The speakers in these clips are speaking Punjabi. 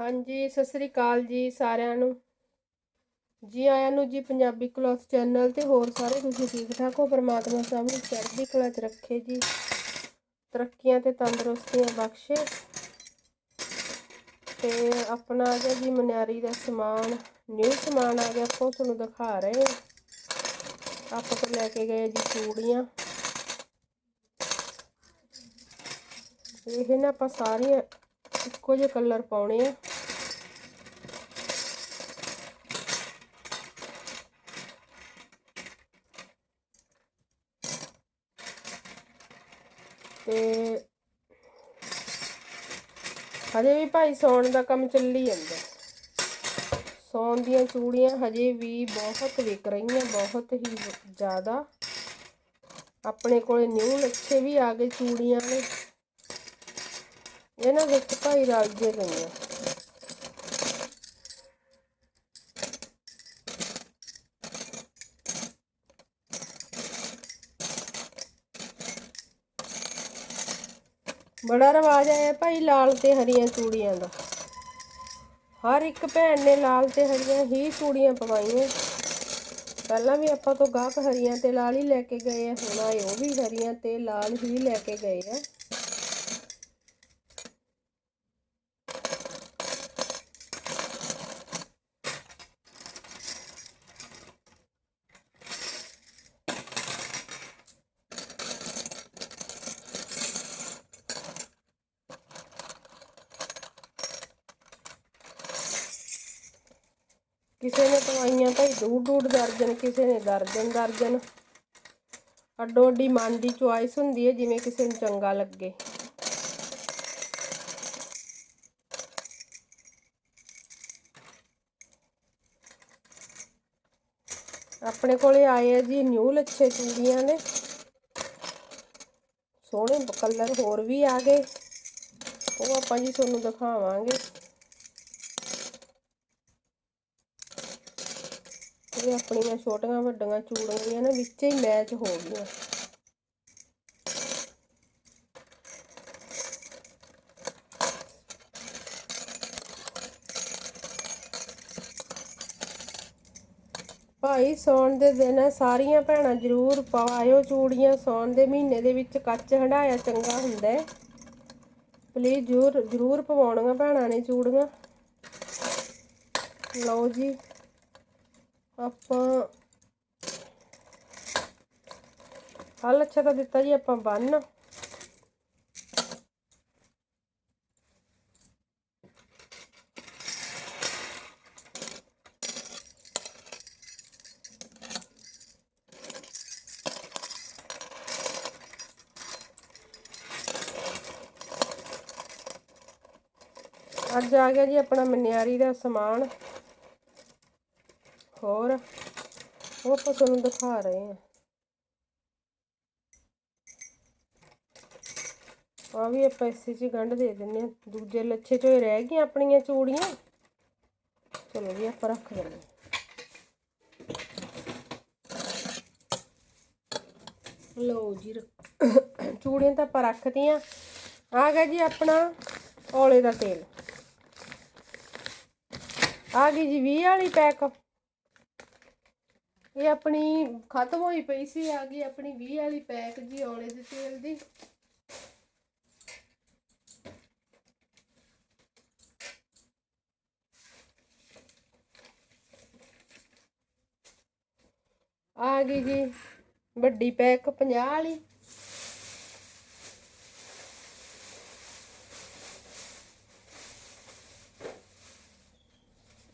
ਹਾਂਜੀ, ਸਤਿ ਸ੍ਰੀ ਅਕਾਲ ਜੀ ਸਾਰਿਆਂ ਨੂੰ। ਜੀ ਆਇਆਂ ਨੂੰ ਜੀ, ਪੰਜਾਬੀ ਕਲੌਥ ਚੈਨਲ ਤੇ ਹੋਰ ਸਾਰੇ ਤੁਸੀਂ ਠੀਕ ਠਾਕ ਹੋ? ਪਰਮਾਤਮਾ ਸਭ ਨੂੰ ਚੜ੍ਹਦੀ ਕਲਾ 'ਚ ਰੱਖੇ ਜੀ। ਤਰੱਕੀਆਂ ਤੇ ਤੰਦਰੁਸਤੀਆਂ ਬਖਸ਼ੇ। ਤੇ ਆਪਣਾ ਆ ਗਿਆ ਜੀ ਮਨਿਆਰੀ ਦਾ ਸਮਾਨ ਨਿਊ ਸਮਾਨ ਆ ਗਿਆ। ਆਪਾਂ ਤੁਹਾਨੂੰ ਦਿਖਾ ਰਹੇ ਹਾਂ। ਆਪਾਂ ਤੋਂ ਲੈ ਕੇ ਗਏ ਜੀ ਚੂੜੀਆਂ। ਇਹ ਨਾ ਆਪਾਂ ਸਾਰੀਆਂ ਇੱਕੋ ਜਿਹੇ ਕਲਰ ਪਾਉਣੇ ਆ। ਤੇ ਹਜੇ ਵੀ ਭਾਈ ਸੌਣ ਦਾ ਕੰਮ ਚੱਲੀ ਜਾਂਦਾ। ਸੌਣ ਦੀਆਂ ਚੂੜੀਆਂ ਹਜੇ ਵੀ ਬਹੁਤ ਵਿਕ ਰਹੀਆਂ, ਬਹੁਤ ਹੀ ਜ਼ਿਆਦਾ। ਆਪਣੇ ਕੋਲੇ ਨਿਊ ਲੱਛੇ ਵੀ ਆ ਗਏ ਚੂੜੀਆਂ ਨੇ ਇਹਨਾਂ ਵਿੱਚ ਭਾਈ ਰਲ ਜੇ ਗਈਆਂ ਬੜਾ ਰਿਵਾਜ ਆਇਆ ਭਾਈ ਲਾਲ ਤੇ ਹਰੀਆਂ ਚੂੜੀਆਂ ਦਾ। ਹਰ ਇੱਕ ਭੈਣ ਨੇ ਲਾਲ ਤੇ ਹਰੀਆਂ ਹੀ ਚੂੜੀਆਂ ਪਵਾਈਆਂ। ਪਹਿਲਾਂ ਵੀ ਆਪਾਂ ਤੋਂ ਗਾਹਕ ਹਰੀਆਂ ਤੇ ਲਾਲ ਹੀ ਲੈ ਕੇ ਗਏ ਆ, ਹੁਣ ਆਏ ਉਹ ਵੀ ਹਰੀਆਂ ਤੇ ਲਾਲ ਹੀ ਲੈ ਕੇ ਗਏ ਆ। ਕਿਸੇ ਨੇ ਪਵਾਈਆਂ ਭਾਈ ਡੂਢ ਡੂਢ ਦਰਜਨ ਕਿਸੇ ਨੇ ਦਰਜਨ ਦਰਜਨ। ਅੱਡੋ ਅੱਡੀ ਮਨ ਦੀ ਚੁਆਇਸ ਹੁੰਦੀ ਹੈ, ਜਿਵੇਂ ਕਿਸੇ ਨੂੰ ਚੰਗਾ ਲੱਗੇ। ਆਪਣੇ ਕੋਲੇ ਆਏ ਆ ਜੀ ਨਿਊ ਲੱਛੇ ਚੂੜੀਆਂ ਨੇ ਸੋਹਣੇ ਕਲਰ ਹੋਰ ਵੀ ਆ ਗਏ। ਉਹ ਆਪਾਂ ਜੀ ਤੁਹਾਨੂੰ ਦਿਖਾਵਾਂਗੇ। ਇਹ ਆਪਣੀਆਂ ਛੋਟੀਆਂ ਵੱਡੀਆਂ ਚੂੜੀਆਂ ਨਾ, ਵਿੱਚ ਹੀ ਮੈਚ ਹੋ ਗਈਆਂ। ਭਾਈ, ਸੌਣ ਦੇ ਦਿਨ ਸਾਰੀਆਂ ਭੈਣਾਂ ਜ਼ਰੂਰ ਪਾਇਓ ਚੂੜੀਆਂ। ਸੌਣ ਦੇ ਮਹੀਨੇ ਦੇ ਵਿੱਚ ਕੱਚ ਹੰਡਾਇਆ ਚੰਗਾ ਹੁੰਦਾ ਹੈ। ਪਲੀਜ਼ ਜ਼ਰੂਰ ਜ਼ਰੂਰ ਪਵਾਉਣੀਆਂ ਭੈਣਾਂ ਨੇ ਚੂੜੀਆਂ। ਲਓ ਜੀ। ਆਪਾਂ ਹਲ ਅੱਛਾ ਤਾਂ ਦਿੱਤਾ ਜੀ, ਆਪਾਂ ਬੰਨ ਅੱਜ ਆ ਗਿਆ ਜੀ ਆਪਣਾ ਮਨਿਆਰੀ ਦਾ ਸਮਾਨ। ਹੋਰ? ਉਹ ਆਪਾਂ ਤੁਹਾਨੂੰ ਦਿਖਾ ਰਹੇ ਹਾਂ। ਆ ਵੀ ਆਪਾਂ ਇਸੇ 'ਚ ਗੰਢ ਦੇ ਦਿੰਨੇ ਆ ਦੂਜੇ ਲੱਛੇ ਚੋਂ ਹੀ ਰਹਿ ਗਈਆਂ ਆਪਣੀਆਂ ਚੂੜੀਆਂ। ਚਲੋ ਵੀ ਆਪਾਂ ਰੱਖ ਦਿੰਨੇ ਲਓ ਜੀ ਚੂੜੀਆਂ ਤਾਂ ਆਪਾਂ ਰੱਖਤੀਆਂ। ਆ ਗਿਆ ਜੀ ਆਪਣਾ ਔਲੇ ਦਾ ਤੇਲ। ਆ ਗਈ ਜੀ 20 ਵਾਲੀ ਪੈਕ। ਇਹ ਆਪਣੀ ਖਤਮ ਹੋਈ ਪਈ ਸੀ, ਆ ਗਈ ਆਪਣੀ 20 ਵਾਲੀ ਪੈਕ ਜੀ ਔਲੇ ਦੇ ਤੇਲ ਦੀ। ਆ ਗਈ ਜੀ, ਵੱਡੀ ਪੈਕ 50 ਵਾਲੀ।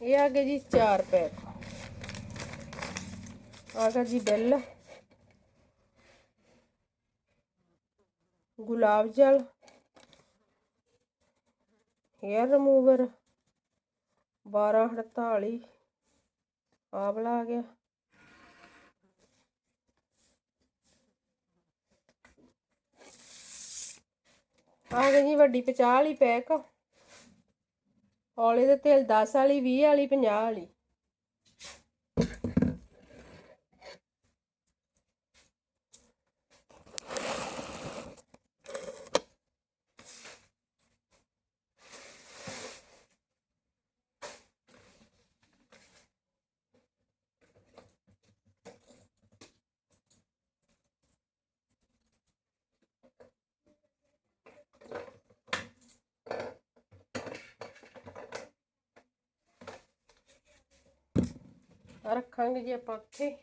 ਇਹ ਆ ਗਏ ਜੀ 4 ਪੈਕ ਆ ਗਿਆ ਜੀ ਬੈਲ। ਗੁਲਾਬ ਜਲ ਹੇਅਰ ਰਿਮੂਵਰ 1248 ਆਵਲਾ ਆ ਗਿਆ। ਆ ਗਈ ਜੀ ਵੱਡੀ 50 ਵਾਲੀ ਪੈਕ ਔਲੇ ਦੇ ਤੇਲ 10 ਵਾਲੀ 20 ਵਾਲੀ 50 ਵਾਲੀ। ਰੱਖਾਂਗੇ ਜੀ ਆਪਾਂ ਉੱਥੇ।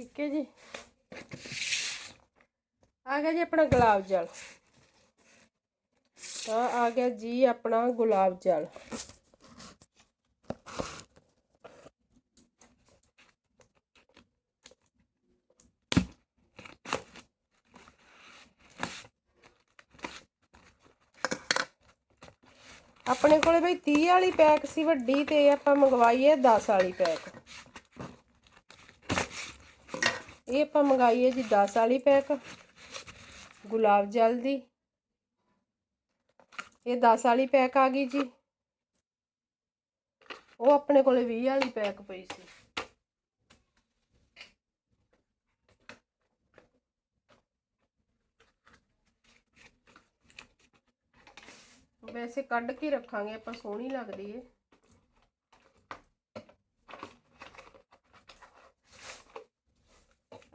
ਠੀਕ ਹੈ ਜੀ। ਆ ਗਿਆ ਜੀ ਆਪਣਾ ਗੁਲਾਬ ਜਲ। ਤਾਂ ਆ ਗਿਆ ਜੀ ਆਪਣਾ ਗੁਲਾਬ ਜਲ। ਆਪਣੇ ਕੋਲੇ ਬਈ 30 ਵਾਲੀ ਪੈਕ ਸੀ, ਵੱਡੀ ਤੇ ਆਪਾਂ ਮੰਗਵਾਈ ਹੈ 10 ਵਾਲੀ ਪੈਕ ਇਹ ਆਪਾਂ ਮੰਗਾਈ ਹੈ ਜੀ 10 ਵਾਲੀ ਪੈਕ ਗੁਲਾਬ ਜਲ ਦੀ। ਇਹ 10 ਵਾਲੀ ਪੈਕ ਆ ਗਈ ਜੀ। ਉਹ ਆਪਣੇ ਕੋਲੇ 20 ਵਾਲੀ ਪੈਕ ਪਈ ਸੀ। ਵੈਸੇ ਕੱਢ ਕੇ ਰੱਖਾਂਗੇ, ਆਪਾਂ ਸੋਹਣੀ ਲੱਗਦੀ ਏ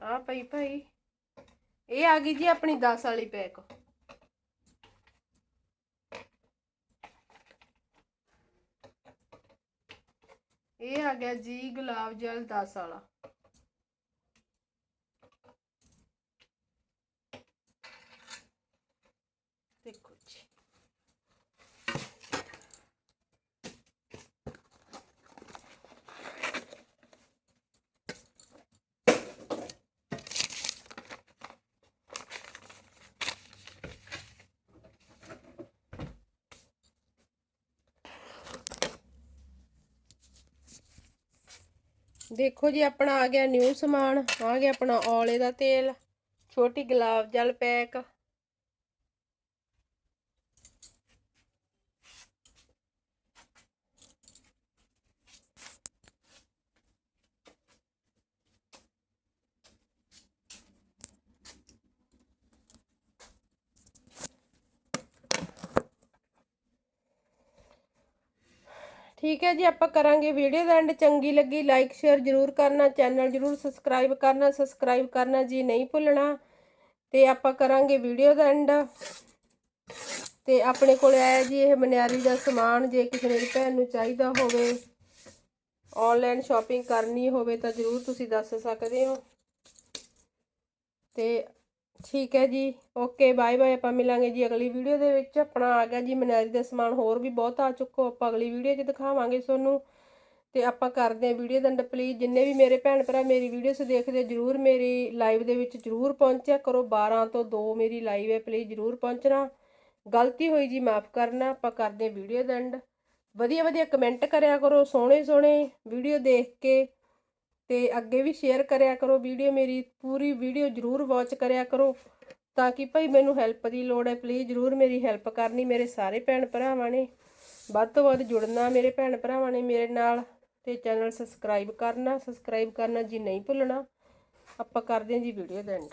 ਆ ਪਈ ਭਾਈ। ਇਹ ਆ ਗਈ ਜੀ ਆਪਣੀ 10 ਵਾਲੀ ਪੈਕ ਇਹ ਆ ਗਿਆ ਜੀ ਗੁਲਾਬ ਜਲ 10 ਵਾਲਾ ਦੇਖੋ ਜੀ ਦੇਖੋ ਜੀ, ਆਪਣਾ ਆ ਗਿਆ ਨਿਊ ਸਮਾਨ, ਆ ਗਿਆ ਆਪਣਾ ਔਲੇ ਦਾ ਤੇਲ, ਛੋਟੀ ਗੁਲਾਬ ਜਲ ਪੈਕ। ਠੀਕ ਹੈ ਜੀ, ਆਪਾਂ ਕਰਾਂਗੇ ਵੀਡੀਓ ਦਾ ਐਂਡ ਚੰਗੀ ਲੱਗੀ ਲਾਈਕ ਸ਼ੇਅਰ ਜਰੂਰ ਕਰਨਾ ਚੈਨਲ ਜਰੂਰ ਸਬਸਕ੍ਰਾਈਬ ਕਰਨਾ ਸਬਸਕ੍ਰਾਈਬ ਕਰਨਾ ਜੀ ਨਹੀਂ ਭੁੱਲਣਾ। ਤੇ ਆਪਾਂ ਕਰਾਂਗੇ ਵੀਡੀਓ ਦਾ ਐਂਡ ਤੇ ਆਪਣੇ ਕੋਲ ਆਇਆ ਜੀ ਇਹ ਮਨਿਆਰੀ ਦਾ ਸਮਾਨ, ਜੇ ਕਿਸੇ ਮੇਰੀ ਭੈਣ ਨੂੰ ਚਾਹੀਦਾ ਹੋਵੇ ਆਨਲਾਈਨ ਸ਼ਾਪਿੰਗ ਕਰਨੀ ਹੋਵੇ ਤਾਂ ਜਰੂਰ ਤੁਸੀਂ ਦੱਸ ਸਕਦੇ ਹੋ। ਤੇ ਠੀਕ ਹੈ ਜੀ। ਓਕੇ ਬਾਏ ਬਾਏ ਆਪਾਂ ਮਿਲਾਂਗੇ ਜੀ ਅਗਲੀ ਵੀਡੀਓ ਦੇ ਵਿੱਚ। ਆਪਣਾ ਆ ਗਿਆ ਜੀ ਮਨਿਆਰੀ ਦਾ ਸਮਾਨ, ਹੋਰ ਵੀ ਬਹੁਤ ਆ ਚੁੱਕੋ। ਆਪਾਂ ਅਗਲੀ ਵੀਡੀਓ 'ਚ ਦਿਖਾਵਾਂਗੇ ਤੁਹਾਨੂੰ। ਤੇ ਆਪਾਂ ਕਰਦੇ ਹਾਂ ਵੀਡੀਓ ਦਾ ਐਂਡ ਪਲੀਜ਼। ਜਿੰਨੇ ਵੀ ਮੇਰੇ ਭੈਣ ਭਰਾ ਮੇਰੀ ਵੀਡੀਓਸ ਦੇਖਦੇ, ਜਰੂਰ ਮੇਰੀ ਲਾਈਵ ਦੇ ਵਿੱਚ ਜਰੂਰ ਪਹੁੰਚਿਆ ਕਰੋ। 12 ਤੋਂ 2 ਮੇਰੀ ਲਾਈਵ ਹੈ ਪਲੀਜ਼ ਜਰੂਰ ਪਹੁੰਚਣਾ। ਗਲਤੀ ਹੋਈ ਜੀ, ਮਾਫ ਕਰਨਾ। ਆਪਾਂ ਕਰਦੇ ਹਾਂ ਵੀਡੀਓ ਦਾ ਐਂਡ ਵਧੀਆ ਵਧੀਆ ਕਮੈਂਟ ਕਰਿਆ ਕਰੋ। ਸੋਹਣੇ ਸੋਹਣੇ ਵੀਡੀਓ ਦੇਖ ਕੇ ਤੇ ਅੱਗੇ ਵੀ ਸ਼ੇਅਰ ਕਰਿਆ ਕਰੋ ਵੀਡੀਓ ਮੇਰੀ ਪੂਰੀ ਵੀਡੀਓ ਜਰੂਰ ਵਾਚ ਕਰਿਆ ਕਰੋ, ਤਾਂ ਕਿ ਭਾਈ ਮੈਨੂੰ ਹੈਲਪ ਦੀ ਲੋੜ ਹੈ ਪਲੀਜ਼ ਜਰੂਰ ਮੇਰੀ ਹੈਲਪ ਕਰਨੀ ਮੇਰੇ ਸਾਰੇ ਭੈਣ ਭਰਾਵਾਂ ਨੇ, ਵੱਧ ਤੋਂ ਵੱਧ ਜੁੜਨਾ ਮੇਰੇ ਭੈਣ ਭਰਾਵਾਂ ਨੇ ਮੇਰੇ ਨਾਲ, ਤੇ ਚੈਨਲ ਸਬਸਕ੍ਰਾਈਬ ਕਰਨਾ ਸਬਸਕ੍ਰਾਈਬ ਕਰਨਾ ਜੀ ਨਹੀਂ ਭੁੱਲਣਾ, ਆਪਾਂ ਕਰਦੇ ਹਾਂ ਜੀ ਵੀਡੀਓ ਦਾ ਐਂਡ